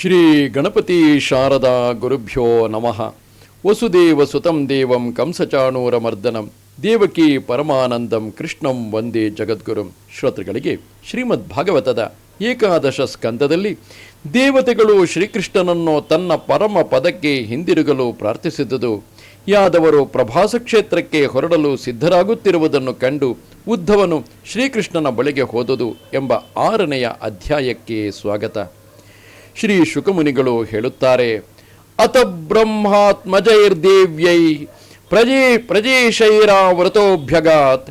ಶ್ರೀ ಗಣಪತಿ ಶಾರದಾ ಗುರುಭ್ಯೋ ನಮಃ. ವಸುದೇವ ಸುತಂ ದೇವಂ ಕಂಸಚಾಣೂರ ಮರ್ದನಂ ದೇವಕಿ ಪರಮಾನಂದಂ ಕೃಷ್ಣಂ ವಂದೇ ಜಗದ್ಗುರುಂ. ಶ್ರೋತೃಗಳಿಗೆ ಶ್ರೀಮದ್ ಭಾಗವತದ ಏಕಾದಶ ಸ್ಕಂದದಲ್ಲಿ ದೇವತೆಗಳು ಶ್ರೀಕೃಷ್ಣನನ್ನು ತನ್ನ ಪರಮ ಪದಕ್ಕೆ ಹಿಂದಿರುಗಲು ಪ್ರಾರ್ಥಿಸಿದುದು. ಯಾದವರು ಪ್ರಭಾಸ ಕ್ಷೇತ್ರಕ್ಕೆ ಹೊರಡಲು ಸಿದ್ಧರಾಗುತ್ತಿರುವುದನ್ನು ಕಂಡು ಉದ್ಧವನು ಶ್ರೀಕೃಷ್ಣನ ಬಳಿಗೆ ಹೋದುದು ಎಂಬ ಆರನೆಯ ಅಧ್ಯಾಯಕ್ಕೆ ಸ್ವಾಗತ. ಶ್ರೀ ಶುಕಮುನಿಗಳು ಹೇಳುತ್ತಾರೆ, ಅತ ಬ್ರಹ್ಮಾತ್ಮಜೈರ್ದೇವ್ಯೈ ಪ್ರಜೇ ಪ್ರಜೇಶೈರಾವ್ರತೋಭ್ಯಗಾತ್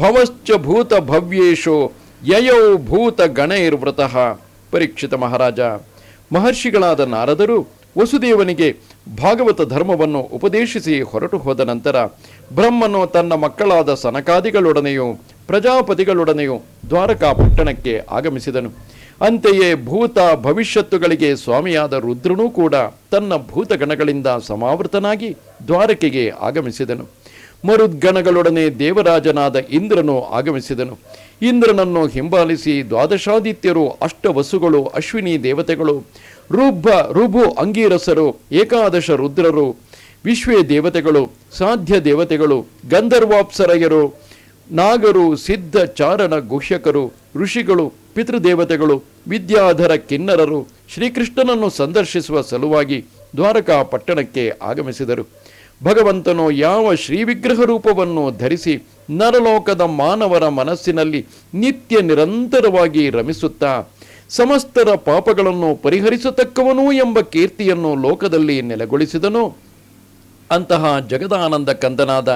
ಭವಶ್ಚ ಭೂತ ಭವ್ಯೇಶೋ ಯಯೌ ಭೂತ ಗಣೈರ್ವ್ರತಃ ಪರೀಕ್ಷಿತ ಮಹಾರಾಜ, ಮಹರ್ಷಿಗಳಾದ ನಾರದರು ವಸುದೇವನಿಗೆ ಭಾಗವತ ಧರ್ಮವನ್ನು ಉಪದೇಶಿಸಿ ಹೊರಟು ಹೋದ ನಂತರ, ಬ್ರಹ್ಮನು ತನ್ನ ಮಕ್ಕಳಾದ ಸನಕಾದಿಗಳೊಡನೆಯೂ ಪ್ರಜಾಪತಿಗಳೊಡನೆಯೂ ದ್ವಾರಕಾ ಪಟ್ಟಣಕ್ಕೆ ಆಗಮಿಸಿದನು. ಅಂತೆಯೇ ಭೂತ ಭವಿಷ್ಯತ್ತುಗಳಿಗೆ ಸ್ವಾಮಿಯಾದ ರುದ್ರನೂ ಕೂಡ ತನ್ನ ಭೂತಗಣಗಳಿಂದ ಸಮಾವೃತನಾಗಿ ದ್ವಾರಕೆಗೆ ಆಗಮಿಸಿದನು. ಮರುದ್ಗಣಗಳೊಡನೆ ದೇವರಾಜನಾದ ಇಂದ್ರನು ಆಗಮಿಸಿದನು. ಇಂದ್ರನನ್ನು ಹಿಂಬಾಲಿಸಿ ದ್ವಾದಶಾದಿತ್ಯರು, ಅಷ್ಟವಸುಗಳು, ಅಶ್ವಿನಿ ದೇವತೆಗಳು ರುಬ್ಬ ರುಭು ಅಂಗೀರಸರು, ಏಕಾದಶ ರುದ್ರರು, ವಿಶ್ವೇ ದೇವತೆಗಳು, ಸಾಧ್ಯ ದೇವತೆಗಳು, ಗಂಧರ್ವಾಪ್ಸರಯರು, ನಾಗರು, ಸಿದ್ಧ ಚಾರಣ ಗುಹ್ಯಕರು, ಋಷಿಗಳು ಪಿತೃದೇವತೆಗಳು, ವಿದ್ಯಾಧರ ಕಿನ್ನರರು ಶ್ರೀಕೃಷ್ಣನನ್ನು ಸಂದರ್ಶಿಸುವ ಸಲುವಾಗಿ ದ್ವಾರಕಾ ಪಟ್ಟಣಕ್ಕೆ ಆಗಮಿಸಿದರು. ಭಗವಂತನು ಯಾವ ಶ್ರೀವಿಗ್ರಹ ರೂಪವನ್ನು ಧರಿಸಿ ನರಲೋಕದ ಮಾನವರ ಮನಸ್ಸಿನಲ್ಲಿ ನಿತ್ಯ ನಿರಂತರವಾಗಿ ರಮಿಸುತ್ತಾ, ಸಮಸ್ತರ ಪಾಪಗಳನ್ನು ಪರಿಹರಿಸತಕ್ಕವನು ಎಂಬ ಕೀರ್ತಿಯನ್ನು ಲೋಕದಲ್ಲಿ ನೆಲೆಗೊಳಿಸಿದನು. ಅಂತಹ ಜಗದಾನಂದ ಕಂದನಾದ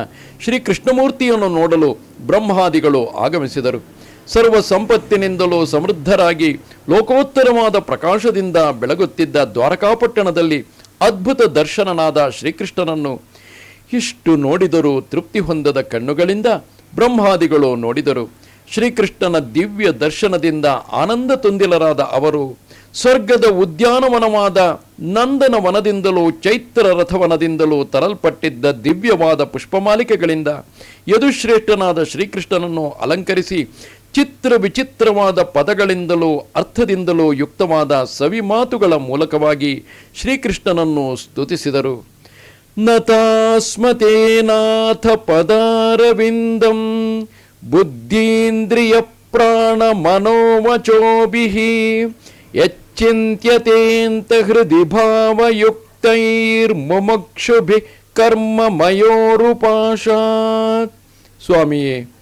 ಶ್ರೀಕೃಷ್ಣಮೂರ್ತಿಯನ್ನು ನೋಡಲು ಬ್ರಹ್ಮಾದಿಗಳು ಆಗಮಿಸಿದರು. ಸರ್ವ ಸಂಪತ್ತಿನಿಂದಲೂ ಸಮೃದ್ಧರಾಗಿ ಲೋಕೋತ್ತರವಾದ ಪ್ರಕಾಶದಿಂದ ಬೆಳಗುತ್ತಿದ್ದ ದ್ವಾರಕಾಪಟ್ಟಣದಲ್ಲಿ ಅದ್ಭುತ ದರ್ಶನನಾದ ಶ್ರೀಕೃಷ್ಣನನ್ನು ಇಷ್ಟು ನೋಡಿದರೂ ತೃಪ್ತಿ ಹೊಂದದ ಕಣ್ಣುಗಳಿಂದ ಬ್ರಹ್ಮಾದಿಗಳು ನೋಡಿದರು. ಶ್ರೀಕೃಷ್ಣನ ದಿವ್ಯ ದರ್ಶನದಿಂದ ಆನಂದ ತುಂದಿಲರಾದ ಅವರು ಸ್ವರ್ಗದ ಉದ್ಯಾನವನವಾದ ನಂದನ ವನದಿಂದಲೂ ಚೈತ್ರ ರಥವನದಿಂದಲೂ ತರಲ್ಪಟ್ಟಿದ್ದ ದಿವ್ಯವಾದ ಪುಷ್ಪಮಾಲಿಕೆಗಳಿಂದ ಯದುಶ್ರೇಷ್ಠನಾದ ಶ್ರೀಕೃಷ್ಣನನ್ನು ಅಲಂಕರಿಸಿ ಚಿತ್ರ ವಿಚಿತ್ರವಾದ ಪದಗಳಿಂದಲೂ ಅರ್ಥದಿಂದಲೂ ಯುಕ್ತವಾದ ಸವಿ ಮಾತುಗಳ ಮೂಲಕವಾಗಿ ಶ್ರೀಕೃಷ್ಣನನ್ನು ಸ್ತುತಿಸಿದರು. ನತಾಸ್ಮತೇನಾಥ ಪದಾರವಿಂದಂ ಬುದ್ಧೀಂದ್ರಿಯ ಪ್ರಾಣ ಮನೋವಚೋಭಿ ಯಚ್ಚಿಂತ್ಯತೇಂತ ಹೃದಿ ಭಾವಯುಕ್ತೈರ್ಮುಮಕ್ಷುಭಿ ಕರ್ಮಮಯೋರುಪಾಶಾತ್ ಸ್ವಾಮಿಯೇ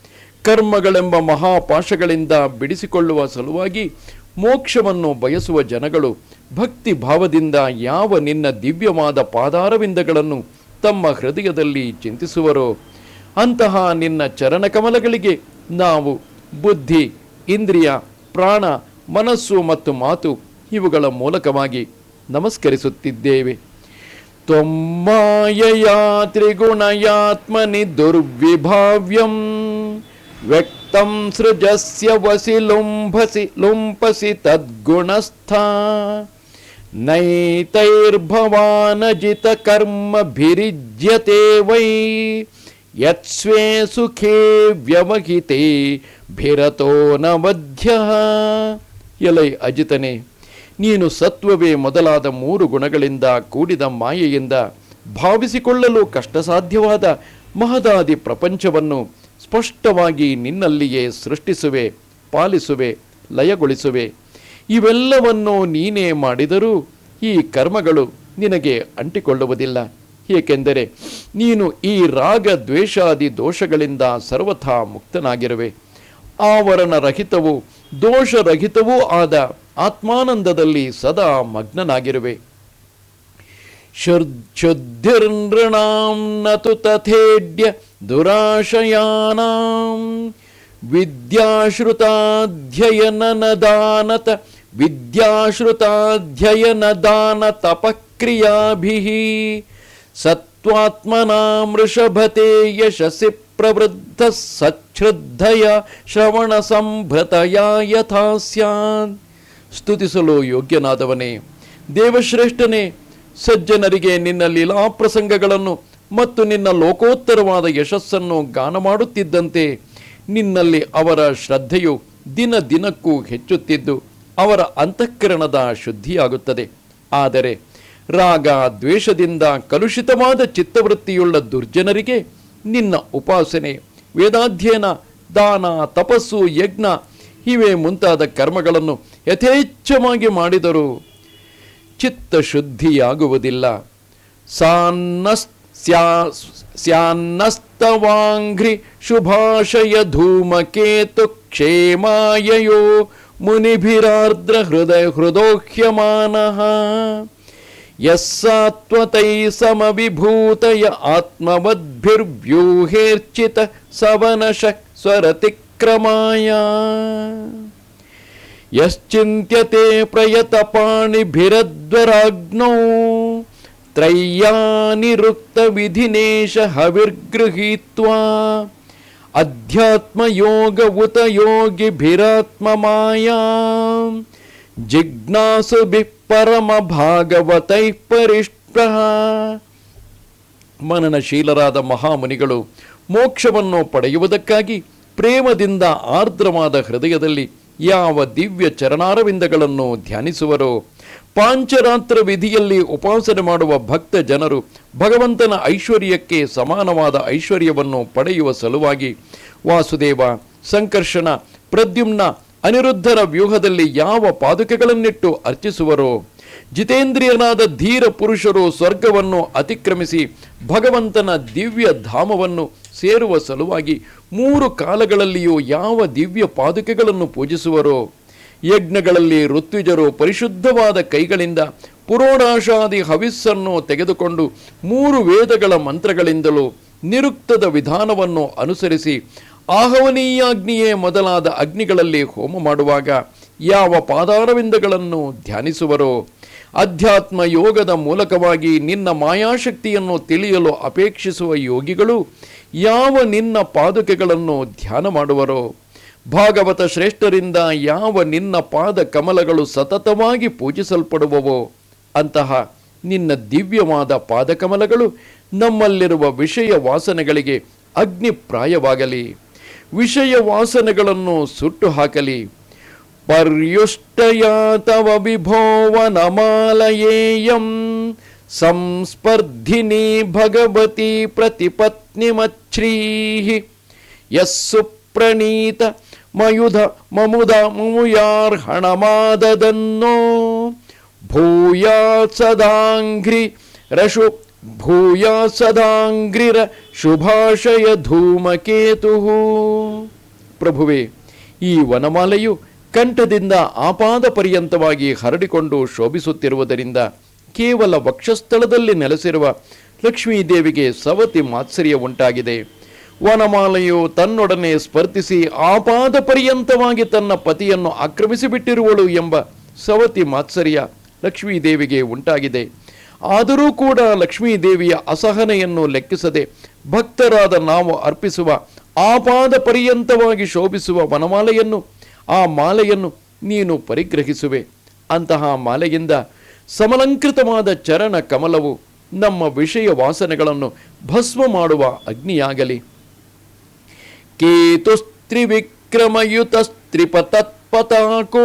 ಕರ್ಮಗಳೆಂಬ ಮಹಾಪಾಶಗಳಿಂದ ಬಿಡಿಸಿಕೊಳ್ಳುವ ಸಲುವಾಗಿ ಮೋಕ್ಷವನ್ನು ಬಯಸುವ ಜನಗಳು ಭಕ್ತಿ ಭಾವದಿಂದ ಯಾವ ನಿನ್ನ ದಿವ್ಯವಾದ ಪಾದಾರವಿಂದಗಳನ್ನು ತಮ್ಮ ಹೃದಯದಲ್ಲಿ ಚಿಂತಿಸುವರೋ, ಅಂತಹ ನಿನ್ನ ಚರಣಕಮಲಗಳಿಗೆ ನಾವು ಬುದ್ಧಿ, ಇಂದ್ರಿಯ, ಪ್ರಾಣ, ಮನಸ್ಸು ಮತ್ತು ಮಾತು ಇವುಗಳ ಮೂಲಕವಾಗಿ ನಮಸ್ಕರಿಸುತ್ತಿದ್ದೇವೆ. ತ್ವಮ್ಮಾಯಯಾ ತ್ರಿಗುಣಯಾತ್ಮನಿ ದುರ್ವಿಭಾವ್ಯಂ ವ್ಯಕ್ತಂ ಸೃಜಸ್ಯ ವಸಿ ಲುಂಭಸಿ ಲುಂಪಸಿ ತದ್ಗುಣಸ್ಥ. ನೈತೈರ್ಭವಾನಜಿತ ಕರ್ಮಭಿರಿಜ್ಯತೆ ವೈ. ಯತ್ಸ್ವೇ ಸುಖೇ ವ್ಯವಹಿತೆ ಭಿರತೋ ನ ಮಧ್ಯ ಎಲೈ ಅಜಿತನೆ, ನೀನು ಸತ್ವವೇ ಮೊದಲಾದ ಮೂರು ಗುಣಗಳಿಂದ ಕೂಡಿದ ಮಾಯೆಯಿಂದ ಭಾವಿಸಿಕೊಳ್ಳಲು ಕಷ್ಟಸಾಧ್ಯವಾದ ಮಹದಾದಿ ಪ್ರಪಂಚವನ್ನು ಸ್ಪಷ್ಟವಾಗಿ ನಿನ್ನಲ್ಲಿಯೇ ಸೃಷ್ಟಿಸುವೆ, ಪಾಲಿಸುವೆ, ಲಯಗೊಳಿಸುವೆ. ಇವೆಲ್ಲವನ್ನು ನೀನೇ ಮಾಡಿದರೂ ಈ ಕರ್ಮಗಳು ನಿನಗೆ ಅಂಟಿಕೊಳ್ಳುವುದಿಲ್ಲ. ಏಕೆಂದರೆ ನೀನು ಈ ರಾಗ ದ್ವೇಷಾದಿ ದೋಷಗಳಿಂದ ಸರ್ವಥಾ ಮುಕ್ತನಾಗಿರುವೆ. ಆವರಣ ರಹಿತವೂ ದೋಷರಹಿತವೂ ಆದ ಆತ್ಮಾನಂದದಲ್ಲಿ ಸದಾ ಮಗ್ನನಾಗಿರುವೆ. शुद्धिर्नृणां न तु तथेड्य दुराशयानां। विद्याश्रुताध्ययननदानत विद्याश्रुताध्ययनदानतपक्रियाभिः। सत्त्वात्मना मृषभते यशसि प्रवृद्धः सच्छ्रद्धया श्रवणसम्भृतया यथा स्यात्। स्तुतिसुलो योग्यनाथवने। देवश्रेष्ठ ने ಸಜ್ಜನರಿಗೆ ನಿನ್ನ ಲೀಲಾ ಪ್ರಸಂಗಗಳನ್ನು ಮತ್ತು ನಿನ್ನ ಲೋಕೋತ್ತರವಾದ ಯಶಸ್ಸನ್ನು ಗಾನ ಮಾಡುತ್ತಿದ್ದಂತೆ ನಿನ್ನಲ್ಲಿ ಅವರ ಶ್ರದ್ಧೆಯು ದಿನ ದಿನಕ್ಕೂ ಹೆಚ್ಚುತ್ತಿದ್ದು ಅವರ ಅಂತಃಕರಣದ ಶುದ್ಧಿಯಾಗುತ್ತದೆ. ಆದರೆ ರಾಗ ದ್ವೇಷದಿಂದ ಕಲುಷಿತವಾದ ಚಿತ್ತವೃತ್ತಿಯುಳ್ಳ ದುರ್ಜನರಿಗೆ ನಿನ್ನ ಉಪಾಸನೆ, ವೇದಾಧ್ಯಯನ, ದಾನ, ತಪಸ್ಸು, ಯಜ್ಞ, ಇವೇ ಮುಂತಾದ ಕರ್ಮಗಳನ್ನು ಯಥೇಚ್ಛವಾಗಿ ಮಾಡಿದರೂ ಚಿತ್ತಶುದ್ಧಿಯಾಗುವುದಿಲ್ಲ ಸಾನ್ನಸ್ ಸ್ಯಾ- ಸ್ಯಾನ್ನಸ್ತವಾಂಘ್ರಿ ಶುಭಾಶಯ ಧೂಮಕೇತು ಕ್ಷೇಮಾಯಯೋ ಮುನಿಭಿರಾರ್ದ್ರ ಹೃದಯ ಹೃದೋಹ್ಯಮಾನಃ ಯಸ್ಸಾತ್ವತೈ ಸಮವಿಭೂತಯ ಆತ್ಮವದ್ಭಿರ್ವ್ಯೂಹೇರ್ಚಿತ ಸವನಶ ಸ್ವರತಿಕ್ರಮಾಯ ಯಶ್ಚಿಂತ್ಯತೆ ಪ್ರಯತಪಾಣಿಭಿರದ್ವರಾಗ್ನೌ ತ್ರಯ್ಯಾನಿರುಕ್ತವಿಧಿನೇಶ ಹವಿರ್ಗೃಹೀತ್ವಾ ಅಧ್ಯಾತ್ಮಯೋಗ ಉತ ಯೋಗಿಭಿರಾತ್ಮಮಾಯಾ ಜಿಜ್ಞಾಸುಭಿ ಪರಮ ಭಾಗವತೈ ಪರಿಷ್ಠ ಮನನಶೀಲರಾದ ಮಹಾಮುನಿಗಳು ಮೋಕ್ಷವನ್ನು ಪಡೆಯುವುದಕ್ಕಾಗಿ ಪ್ರೇಮದಿಂದ ಆರ್ದ್ರವಾದ ಹೃದಯದಲ್ಲಿ ಯಾವ ದಿವ್ಯ ಚರಣಾರವಿಂದಗಳನ್ನು ಧ್ಯಾನಿಸುವರೋ, ಪಾಂಚರಾತ್ರ ವಿಧಿಯಲ್ಲಿ ಉಪಾಸನೆ ಮಾಡುವ ಭಕ್ತ ಜನರು ಭಗವಂತನ ಐಶ್ವರ್ಯಕ್ಕೆ ಸಮಾನವಾದ ಐಶ್ವರ್ಯವನ್ನು ಪಡೆಯುವ ಸಲುವಾಗಿ ವಾಸುದೇವ, ಸಂಕರ್ಷಣ, ಪ್ರದ್ಯುಮ್ನ, ಅನಿರುದ್ಧರ ವ್ಯೂಹದಲ್ಲಿ ಯಾವ ಪಾದುಕೆಗಳನ್ನಿಟ್ಟು ಅರ್ಚಿಸುವರೋ, ಜಿತೇಂದ್ರಿಯನಾದ ಧೀರ ಪುರುಷರು ಸ್ವರ್ಗವನ್ನು ಅತಿಕ್ರಮಿಸಿ ಭಗವಂತನ ದಿವ್ಯ ಧಾಮವನ್ನು ಸೇರುವ ಸಲುವಾಗಿ ಮೂರು ಕಾಲಗಳಲ್ಲಿಯೂ ಯಾವ ದಿವ್ಯ ಪಾದುಕೆಗಳನ್ನು ಪೂಜಿಸುವರೋ, ಯಜ್ಞಗಳಲ್ಲಿ ಋತ್ವಿಜರು ಪರಿಶುದ್ಧವಾದ ಕೈಗಳಿಂದ ಪುರೋಣಾಶಾದಿ ಹವಿಸ್ಸನ್ನು ತೆಗೆದುಕೊಂಡು ಮೂರು ವೇದಗಳ ಮಂತ್ರಗಳಿಂದಲೂ ನಿರುಕ್ತದ ವಿಧಾನವನ್ನು ಅನುಸರಿಸಿ ಆಹವನೀಯಾಗ್ನಿಯೇ ಮೊದಲಾದ ಅಗ್ನಿಗಳಲ್ಲಿ ಹೋಮ ಮಾಡುವಾಗ ಯಾವ ಪಾದಾರವಿಂದಗಳನ್ನು ಧ್ಯಾನಿಸುವರೋ, ಅಧ್ಯಾತ್ಮ ಯೋಗದ ಮೂಲಕವಾಗಿ ನಿನ್ನ ಮಾಯಾಶಕ್ತಿಯನ್ನು ತಿಳಿಯಲು ಅಪೇಕ್ಷಿಸುವ ಯೋಗಿಗಳು ಯಾವ ನಿನ್ನ ಪಾದುಕೆಗಳನ್ನು ಧ್ಯಾನ ಮಾಡುವರೋ, ಭಾಗವತ ಶ್ರೇಷ್ಠರಿಂದ ಯಾವ ನಿನ್ನ ಪಾದ ಕಮಲಗಳು ಸತತವಾಗಿ ಪೂಜಿಸಲ್ಪಡುವವೋ, ಅಂತಹ ನಿನ್ನ ದಿವ್ಯವಾದ ಪಾದಕಮಲಗಳು ನಮ್ಮಲ್ಲಿರುವ ವಿಷಯ ವಾಸನೆಗಳಿಗೆ ಅಗ್ನಿಪ್ರಾಯವಾಗಲಿ. ವಿಷಯ ವಾಸನೆಗಳನ್ನು ಸುಟ್ಟು ಹಾಕಲಿ. ಪರ್ಯುಷ್ಟಯ ತವ ವಿಭೋವನಮಾಲಯೇಯಂ ಸಂಸ್ಪರ್ಧಿನಿ ಭಗವತಿ ಪ್ರತಿಪತ್ನಿಮಚ್ಛ್ರೀ ಯಸ್ಸು ಪ್ರಣೀತ ಮಯುಧ ಮಮುದ ಮಮುಯಾರ್ಹಣಮಾದದನ್ನೋ ಭೂಯಾ ಸದಾಂಘ್ರಿ ರಶು ಭೂಯಾ ಸದಾಂಘ್ರಿರ ಶುಭಾಶಯ ಧೂಮಕೇತು ಪ್ರಭುವೆ ಈ ವನಮಾಲೆಯು ಕಂಠದಿಂದ ಆಪಾದ ಪರ್ಯಂತವಾಗಿ ಹರಡಿಕೊಂಡು ಶೋಭಿಸುತ್ತಿರುವುದರಿಂದ ಕೇವಲ ವಕ್ಷಸ್ಥಳದಲ್ಲಿ ನೆಲೆಸಿರುವ ಲಕ್ಷ್ಮೀದೇವಿಗೆ ಸವತಿ ಮಾತ್ಸರ್ಯ ಉಂಟಾಗಿದೆ. ವನಮಾಲೆಯು ತನ್ನೊಡನೆ ಸ್ಪರ್ಧಿಸಿ ಆಪಾದ ಪರ್ಯಂತವಾಗಿ ತನ್ನ ಪತಿಯನ್ನು ಆಕ್ರಮಿಸಿಬಿಟ್ಟಿರುವಳು ಎಂಬ ಸವತಿ ಮಾತ್ಸರ್ಯ ಲಕ್ಷ್ಮೀದೇವಿಗೆ ಉಂಟಾಗಿದೆ. ಆದರೂ ಕೂಡ ಲಕ್ಷ್ಮೀದೇವಿಯ ಅಸಹನೆಯನ್ನು ಲೆಕ್ಕಿಸದೆ ಭಕ್ತರಾದ ನಾವು ಅರ್ಪಿಸುವ ಆಪಾದ ಪರ್ಯಂತವಾಗಿ ಶೋಭಿಸುವ ವನಮಾಲೆಯನ್ನು ಆ ಮಾಲೆಯನ್ನು ನೀನು ಪರಿಗ್ರಹಿಸುವೆ. ಅಂತಹ ಮಾಲೆಯಿಂದ ಸಮಲಂಕೃತವಾದ ಚರಣ ಕಮಲವು ನಮ್ಮ ವಿಷಯ ವಾಸನೆಗಳನ್ನು ಭಸ್ಮ ಮಾಡುವ ಅಗ್ನಿಯಾಗಲಿ. ಕೇತುಸ್ತ್ರಿವಿಕ್ರಮಯುತಸ್ತ್ರಿಪತತ್ಪತಾಕೋ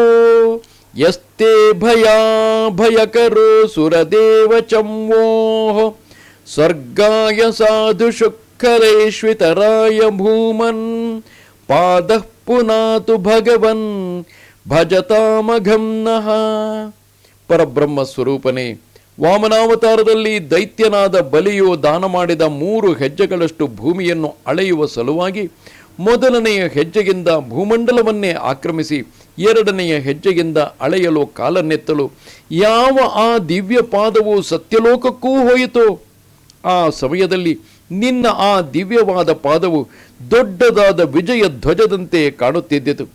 ಯಸ್ತೆ ಭಯಾ ಭಯಕರೋ ಸುರದೇವ ಚಂವೋಃ ಸ್ವರ್ಗಾಯ ಸಾಧು ಶುಕ್ಕರೇಶ್ವಿತರಾಯ ಭೂಮನ್ ಪಾದಃ ಪುನಾತು ಭಗವನ್ ಭಜತಾಮಘಂ ನಹ. ಪರಬ್ರಹ್ಮ ಸ್ವರೂಪನೇ, ವಾಮನಾವತಾರದಲ್ಲಿ ದೈತ್ಯನಾದ ಬಲಿಯು ದಾನ ಮಾಡಿದ ಮೂರು ಹೆಜ್ಜೆಗಳಷ್ಟು ಭೂಮಿಯನ್ನು ಅಳೆಯುವ ಸಲುವಾಗಿ ಮೊದಲನೆಯ ಹೆಜ್ಜೆಗಿಂದ ಭೂಮಂಡಲವನ್ನೇ ಆಕ್ರಮಿಸಿ ಎರಡನೆಯ ಹೆಜ್ಜೆಗಿಂದ ಅಳೆಯಲು ಕಾಲನ್ನೆತ್ತಲು ಯಾವ ಆ ದಿವ್ಯ ಪಾದವು ಸತ್ಯಲೋಕಕ್ಕೂ ಹೋಯಿತೋ. ಆ ಸಮಯದಲ್ಲಿ ನಿನ್ನ ಆ ದಿವ್ಯವಾದ ಪಾದವು ದೊಡ್ಡದಾದ ವಿಜಯ ಧ್ವಜದಂತೆ ಕಾಣುತ್ತಿದ್ದಿತು.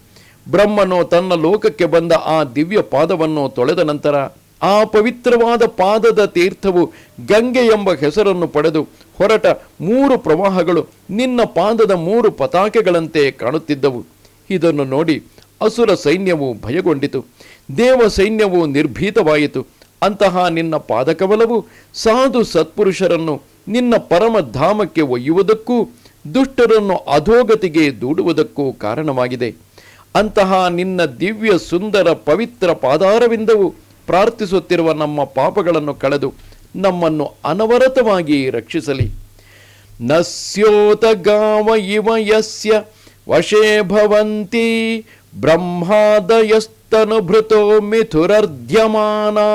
ಬ್ರಹ್ಮನು ತನ್ನ ಲೋಕಕ್ಕೆ ಬಂದ ಆ ದಿವ್ಯ ಪಾದವನ್ನು ತೊಳೆದ ನಂತರ ಆ ಪವಿತ್ರವಾದ ಪಾದದ ತೀರ್ಥವು ಗಂಗೆ ಎಂಬ ಹೆಸರನ್ನು ಪಡೆದು ಹೊರಟ ಮೂರು ಪ್ರವಾಹಗಳು ನಿನ್ನ ಪಾದದ ಮೂರು ಪತಾಕೆಗಳಂತೆ ಕಾಣುತ್ತಿದ್ದವು. ಇದನ್ನು ನೋಡಿ ಅಸುರ ಸೈನ್ಯವು ಭಯಗೊಂಡಿತು. ದೇವ ಸೈನ್ಯವು ನಿರ್ಭೀತವಾಯಿತು. ಅಂತಹ ನಿನ್ನ ಪಾದಕವಲವು ಸಾಧು ಸತ್ಪುರುಷರನ್ನು ನಿನ್ನ ಪರಮ ಧಾಮಕ್ಕೆ ಒಯ್ಯುವುದಕ್ಕೂ ದುಷ್ಟರನ್ನು ಅಧೋಗತಿಗೆ ದೂಡುವುದಕ್ಕೂ ಕಾರಣವಾಗಿದೆ. ಅಂತಹ ನಿನ್ನ ದಿವ್ಯ ಸುಂದರ ಪವಿತ್ರ ಪಾದಾರವಿಂದವು ಪ್ರಾರ್ಥಿಸುತ್ತಿರುವ ನಮ್ಮ ಪಾಪಗಳನ್ನು ಕಳೆದು ನಮ್ಮನ್ನು ಅನವರತವಾಗಿ ರಕ್ಷಿಸಲಿ. ನಸ್ಯೋತ ಗಾವ ಇವ ಯಸ್ಯ ವಶೇ ಭವಂತಿ ಮಿಥುರರ್ಧ್ಯಮಾನಾ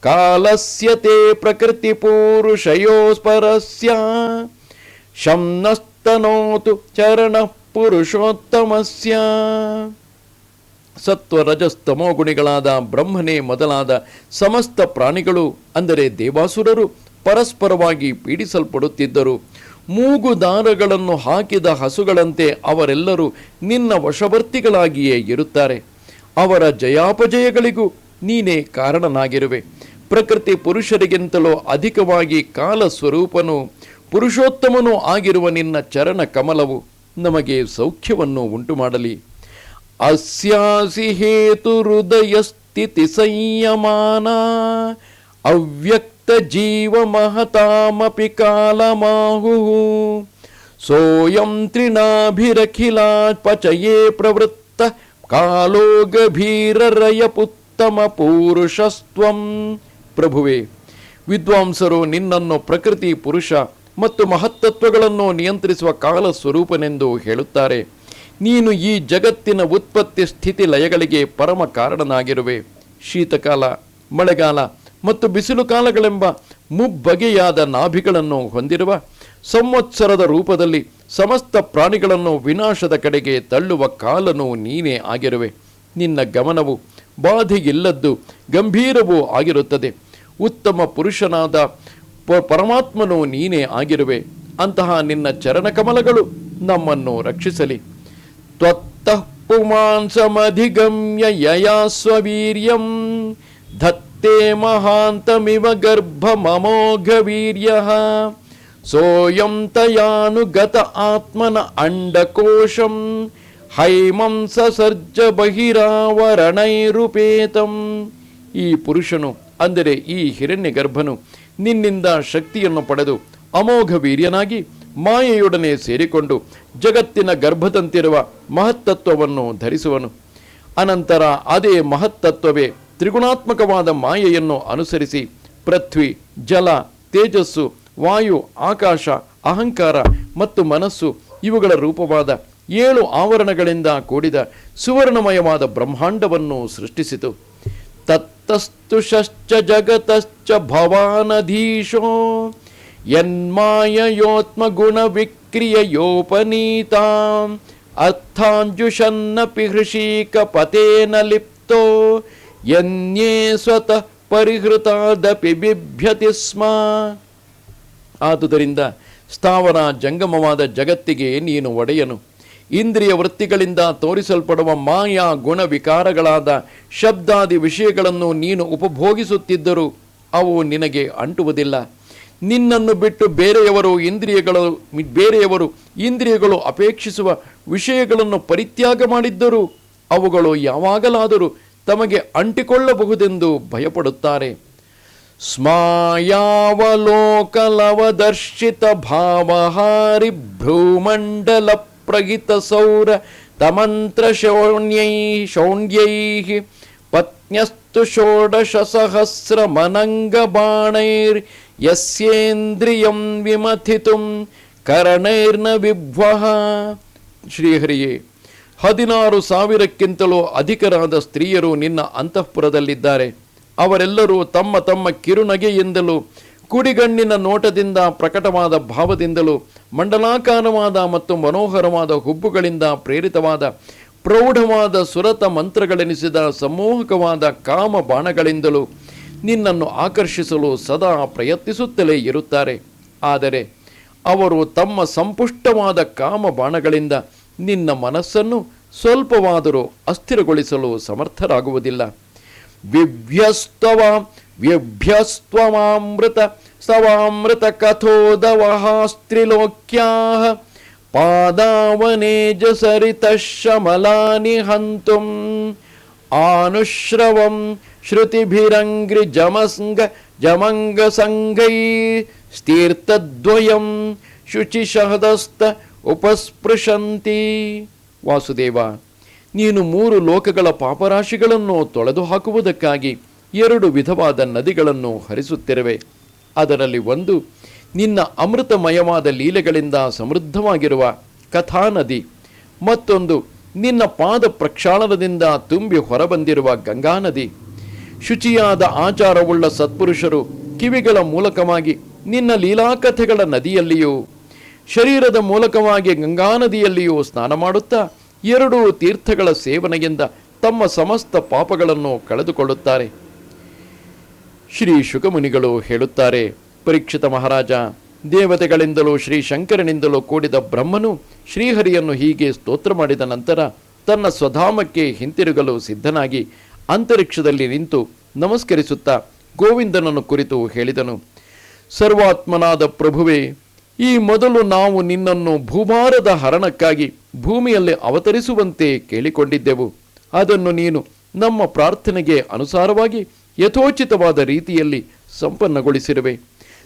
ಕಾಲಸ್ಯ ತೇ ಪ್ರಕೃತಿ ಪುರುಷಯೋಸ್ಪರಸ್ಯ ಶಂನಸ್ತನೋತು ಚರಣ ಪುರುಷೋತ್ತಮಸ್ಯ. ಸತ್ವ ರಜಸ್ತಮೋ ಗುಣಿಗಳಾದ ಬ್ರಹ್ಮನೇ ಮೊದಲಾದ ಸಮಸ್ತ ಪ್ರಾಣಿಗಳು ಅಂದರೆ ದೇವಾಸುರರು ಪರಸ್ಪರವಾಗಿ ಪೀಡಿಸಲ್ಪಡುತ್ತಿದ್ದರು. ಮೂಗು ದಾರಗಳನ್ನು ಹಾಕಿದ ಹಸುಗಳಂತೆ ಅವರೆಲ್ಲರೂ ನಿನ್ನ ವಶವರ್ತಿಗಳಾಗಿಯೇ ಇರುತ್ತಾರೆ. ಅವರ ಜಯಾಪಜಯಗಳಿಗೂ ನೀನೇ ಕಾರಣನಾಗಿರುವೆ. ಪ್ರಕೃತಿ ಪುರುಷರಿಗಿಂತಲೂ ಅಧಿಕವಾಗಿ ಕಾಲ ಸ್ವರೂಪನು ಪುರುಷೋತ್ತಮನೂ ಆಗಿರುವ ನಿನ್ನ ಚರಣ ಕಮಲವು ನಮಗೆ ಸೌಖ್ಯವನ್ನು ಉಂಟು ಮಾಡಲಿ ಅಸ್ಯಾಸಿ ಹೇತು ಹೃದಯ ಸ್ಥಿತಿ ಸಂಯಮಾನ ಅವ್ಯಕ್ತ ಜೀವ ಮಹತಾಮಪಿ ಸೋಯಂ ತ್ರಿನಾಭಿರಖಿಲ ಪಚಯೇ ಪ್ರವೃತ್ತ ಕಾಲೋ ಗಭೀರರಯ ಪುತ್ತಮ ಪೂರುಷಸ್ತ್ವಂ. ಪ್ರಭುವೆ, ವಿದ್ವಾಂಸರು ನಿನ್ನನ್ನು ಪ್ರಕೃತಿ ಪುರುಷ ಮತ್ತು ಮಹತ್ತತ್ವಗಳನ್ನು ನಿಯಂತ್ರಿಸುವ ಕಾಲ ಸ್ವರೂಪನೆಂದು ಹೇಳುತ್ತಾರೆ. ನೀನು ಈ ಜಗತ್ತಿನ ಉತ್ಪತ್ತಿ ಸ್ಥಿತಿ ಲಯಗಳಿಗೆ ಪರಮ ಕಾರಣನಾಗಿರುವೆ. ಶೀತಕಾಲ, ಮಳೆಗಾಲ ಮತ್ತು ಬಿಸಿಲು ಕಾಲಗಳೆಂಬ ಮುಬ್ಬಗೆಯಾದ ನಾಭಿಗಳನ್ನು ಹೊಂದಿರುವ ಸಂವತ್ಸರದ ರೂಪದಲ್ಲಿ ಸಮಸ್ತ ಪ್ರಾಣಿಗಳನ್ನು ವಿನಾಶದ ಕಡೆಗೆ ತಳ್ಳುವ ಕಾಲನು ನೀನೇ ಆಗಿರುವೆ. ನಿನ್ನ ಗಮನವು ಬಾಧೆಯಿಲ್ಲದ್ದು ಗಂಭೀರವೂ ಆಗಿರುತ್ತದೆ. ಉತ್ತಮ ಪುರುಷನಾದ ಪರಮಾತ್ಮನು ನೀನೇ ಆಗಿರುವೆ. ಅಂತಹ ನಿನ್ನ ಚರಣಕಮಲಗಳು ನಮ್ಮನ್ನು ರಕ್ಷಿಸಲಿ. ತ್ವತ್ತ ಪುಮಾಂಸಮಧಿಗಮ್ಯ ಯಯಾ ಧತ್ತೆ ಮಹಾಂತಮಿವ ಗರ್ಭ ಮಮೋಘ ವೀರ್ಯ ಸೋಯಂ ತಯಾನುಗತ ಆತ್ಮನ ಅಂಡಕೋಶಂ ಹೈಮಂ ಸಸರ್ಜ ಬಹಿರಾವರಣೈರುಪೇತಂ ಈ ಪುರುಷನು, ಅಂದರೆ ಈ ಹಿರಣ್ಯ ಗರ್ಭನು ನಿನ್ನಿಂದ ಶಕ್ತಿಯನ್ನು ಪಡೆದು ಅಮೋಘ ವೀರ್ಯನಾಗಿ ಮಾಯೆಯೊಡನೆ ಸೇರಿಕೊಂಡು ಜಗತ್ತಿನ ಗರ್ಭದಂತಿರುವ ಮಹತ್ತತ್ವವನ್ನು ಧರಿಸುವನು. ಅನಂತರ ಅದೇ ಮಹತ್ತತ್ವವೇ ತ್ರಿಗುಣಾತ್ಮಕವಾದ ಮಾಯೆಯನ್ನು ಅನುಸರಿಸಿ ಪೃಥ್ವಿ, ಜಲ, ತೇಜಸ್ಸು, ವಾಯು, ಆಕಾಶ, ಅಹಂಕಾರ ಮತ್ತು ಮನಸ್ಸು ಇವುಗಳ ರೂಪವಾದ ಏಳು ಆವರಣಗಳಿಂದ ಕೂಡಿದ ಸುವರ್ಣಮಯವಾದ ಬ್ರಹ್ಮಾಂಡವನ್ನು ಸೃಷ್ಟಿಸಿತು. ತತ್ತಸ್ತು ಶಶ್ಚ ಜಗತಶ್ಚ ಭವಾನಧೀಶೋ ಯನ್ಮಾಯೋತ್ಮ ಗುಣ ವಿಕ್ರಿಯೋಪನೀತ ಅರ್ಥಾಂಜುಷನ್ನಪಿ ಹೃಷೀಕ ಪತೇನ ಲಿಪ್ತೋ ಯನ್ಯೇ ಸ್ವತಃ ಪರಿಹೃತಾದಪಿ ಬಿಭ್ಯತಿ ಸ್ಮ. ಆದುದರಿಂದ ಸ್ಥಾವರ ಜಂಗಮವಾದ ಜಗತ್ತಿಗೆ ನೀನು ಒಡೆಯನು. ಇಂದ್ರಿಯ ವೃತ್ತಿಗಳಿಂದ ತೋರಿಸಲ್ಪಡುವ ಮಾಯಾ ಗುಣ ವಿಕಾರಗಳಾದ ಶಬ್ದಾದಿ ವಿಷಯಗಳನ್ನು ನೀನು ಉಪಭೋಗಿಸುತ್ತಿದ್ದರೂ ಅವು ನಿನಗೆ ಅಂಟುವುದಿಲ್ಲ. ನಿನ್ನನ್ನು ಬಿಟ್ಟು ಬೇರೆಯವರು ಇಂದ್ರಿಯಗಳು ಬೇರೆಯವರು ಇಂದ್ರಿಯಗಳು ಅಪೇಕ್ಷಿಸುವ ವಿಷಯಗಳನ್ನು ಪರಿತ್ಯಾಗ ಮಾಡಿದ್ದರೂ ಅವುಗಳು ಯಾವಾಗಲಾದರೂ ತಮಗೆ ಅಂಟಿಕೊಳ್ಳಬಹುದೆಂದು ಭಯಪಡುತ್ತಾರೆ. ಸ್ಮಾಯಾವಲೋಕಲವದರ್ಶಿತ ಭಾವಹಾರಿ ಭ್ರೂಮಂಡಲ ಪ್ರಗಿತ ಸೌರ ತಮಂತ್ರ ಶೌಣ್ಯೈ ಶೌಣ್ಯೈ ಪತ್ನ್ಯಸ್ತು ಷೋಡಶ ಸಹಸ್ರ ಮನಂಗ ಬಾಣೈರ್ ಯಸ್ಯೇಂದ್ರಿಯಂ ವಿಮಥಿತುಂ ಕರಣೈರ್ನ ವಿಭ್ವಹ ಶ್ರೀಹರಿಯೇ ಹದಿನಾರು ಸಾವಿರಕ್ಕಿಂತಲೂ ಅಧಿಕರಾದ ಸ್ತ್ರೀಯರು ನಿನ್ನ ಅಂತಃಪುರದಲ್ಲಿದ್ದಾರೆ. ಅವರೆಲ್ಲರೂ ತಮ್ಮ ತಮ್ಮ ಕಿರುನಗೆಯಿಂದಲೂ, ಕುಡಿಗಣ್ಣಿನ ನೋಟದಿಂದ ಪ್ರಕಟವಾದ ಭಾವದಿಂದಲೂ, ಮಂಡಲಾಕಾರವಾದ ಮತ್ತು ಮನೋಹರವಾದ ಹುಬ್ಬುಗಳಿಂದ ಪ್ರೇರಿತವಾದ, ಪ್ರೌಢವಾದ ಸುರತ ಮಂತ್ರಗಳೆನಿಸಿದ ಸಮೂಹಕವಾದ ಕಾಮ ಬಾಣಗಳಿಂದಲೂ ನಿನ್ನನ್ನು ಆಕರ್ಷಿಸಲು ಸದಾ ಪ್ರಯತ್ನಿಸುತ್ತಲೇ ಇರುತ್ತಾರೆ. ಆದರೆ, ಅವರು ತಮ್ಮ ಸಂಪುಷ್ಟವಾದ ಕಾಮ ಬಾಣಗಳಿಂದ ನಿನ್ನ ಮನಸ್ಸನ್ನು ಸ್ವಲ್ಪವಾದರೂ ಅಸ್ಥಿರಗೊಳಿಸಲು ಸಮರ್ಥರಾಗುವುದಿಲ್ಲ. ವಿಭ್ಯಸ್ತವ ವ್ಯಭ್ಯಸ್ತ್ವಮಾಮೃತ ಸವಾಮೃತ ಕಥೋದವಹಾಸ್ತ್ರಿಲೋಕ್ಯಾ ಪಾದಾವನೇಜ ಸರಿತ ಶಮಲಾನಿ ಹಂತುಂ. ಆನುಶ್ರವಂ ಶ್ರುತಿಭಿರಂಗ್ರಿ ಜಮಸ್ಂಗ ಜಮಂಗ ಸಂಗೈ ಸ್ಥೀರ್ತದ್ವಯಂ ಶುಚಿಶಹದಸ್ತ ಉಪಸ್ಪೃಶಂತಿ. ವಾಸುದೇವ, ನೀನು ಮೂರು ಲೋಕಗಳ ಪಾಪರಾಶಿಗಳನ್ನು ತೊಳೆದು ಹಾಕುವುದಕ್ಕಾಗಿ ಎರಡು ವಿಧವಾದ ನದಿಗಳನ್ನು ಹರಿಸುತ್ತಿರುವೆ. ಅದರಲ್ಲಿ ಒಂದು, ನಿನ್ನ ಅಮೃತಮಯವಾದ ಲೀಲೆಗಳಿಂದ ಸಮೃದ್ಧವಾಗಿರುವ ಕಥಾ ನದಿ ಮತ್ತೊಂದು, ನಿನ್ನ ಪಾದ ಪ್ರಕ್ಷಾಳನದಿಂದ ತುಂಬಿ ಹೊರಬಂದಿರುವ ಗಂಗಾ ನದಿ ಶುಚಿಯಾದ ಆಚಾರವುಳ್ಳ ಸತ್ಪುರುಷರು ಕಿವಿಗಳ ಮೂಲಕವಾಗಿ ನಿನ್ನ ಲೀಲಾಕಥೆಗಳ ನದಿಯಲ್ಲಿಯೂ ಶರೀರದ ಮೂಲಕವಾಗಿ ಗಂಗಾ ನದಿಯಲ್ಲಿಯೂ ಸ್ನಾನ ಮಾಡುತ್ತಾ ಎರಡೂ ತೀರ್ಥಗಳ ಸೇವನೆಯಿಂದ ತಮ್ಮ ಸಮಸ್ತ ಪಾಪಗಳನ್ನು ಕಳೆದುಕೊಳ್ಳುತ್ತಾರೆ. ಶ್ರೀ ಶುಕಮುನಿಗಳು ಹೇಳುತ್ತಾರೆ, ಪರೀಕ್ಷಿತ ಮಹಾರಾಜ, ದೇವತೆಗಳಿಂದಲೂ ಶ್ರೀ ಶಂಕರನಿಂದಲೂ ಕೂಡಿದ ಬ್ರಹ್ಮನು ಶ್ರೀಹರಿಯನ್ನು ಹೀಗೆ ಸ್ತೋತ್ರ ಮಾಡಿದ ನಂತರ ತನ್ನ ಸ್ವಧಾಮಕ್ಕೆ ಹಿಂತಿರುಗಲು ಸಿದ್ಧನಾಗಿ ಅಂತರಿಕ್ಷದಲ್ಲಿ ನಿಂತು ನಮಸ್ಕರಿಸುತ್ತಾ ಗೋವಿಂದನನ್ನು ಕುರಿತು ಹೇಳಿದನು. ಸರ್ವಾತ್ಮನಾದ ಪ್ರಭುವೇ ಈ ಮೊದಲು ನಾವು ನಿನ್ನನ್ನು ಭೂಭಾರದ ಹರಣಕ್ಕಾಗಿ ಭೂಮಿಯಲ್ಲಿ ಅವತರಿಸುವಂತೆ ಕೇಳಿಕೊಂಡಿದ್ದೆವು. ಅದನ್ನು ನೀನು ನಮ್ಮ ಪ್ರಾರ್ಥನೆಗೆ ಅನುಸಾರವಾಗಿ ಯಥೋಚಿತವಾದ ರೀತಿಯಲ್ಲಿ ಸಂಪನ್ನಗೊಳಿಸಿರುವೆ.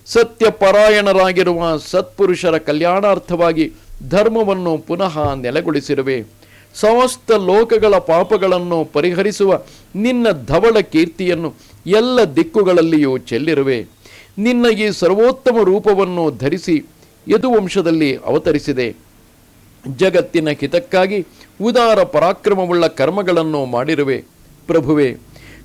ಸತ್ಯಪರಾಯಣರಾಗಿರುವ ಸತ್ಪುರುಷರ ಕಲ್ಯಾಣಾರ್ಥವಾಗಿ ಧರ್ಮವನ್ನು ಪುನಃ ನೆಲೆಗೊಳಿಸಿರುವೆ. ಸಮಸ್ತ ಲೋಕಗಳ ಪಾಪಗಳನ್ನು ಪರಿಹರಿಸುವ ನಿನ್ನ ಧವಳ ಕೀರ್ತಿಯನ್ನು ಎಲ್ಲ ದಿಕ್ಕುಗಳಲ್ಲಿಯೂ ಚೆಲ್ಲಿರುವೆ. ನಿನ್ನ ಈ ಸರ್ವೋತ್ತಮ ರೂಪವನ್ನು ಧರಿಸಿ ಯದುವಂಶದಲ್ಲಿ ಅವತರಿಸಿದೆ. ಜಗತ್ತಿನ ಹಿತಕ್ಕಾಗಿ ಉದಾರ ಪರಾಕ್ರಮವುಳ್ಳ ಕರ್ಮಗಳನ್ನು ಮಾಡಿರುವೆ. ಪ್ರಭುವೆ,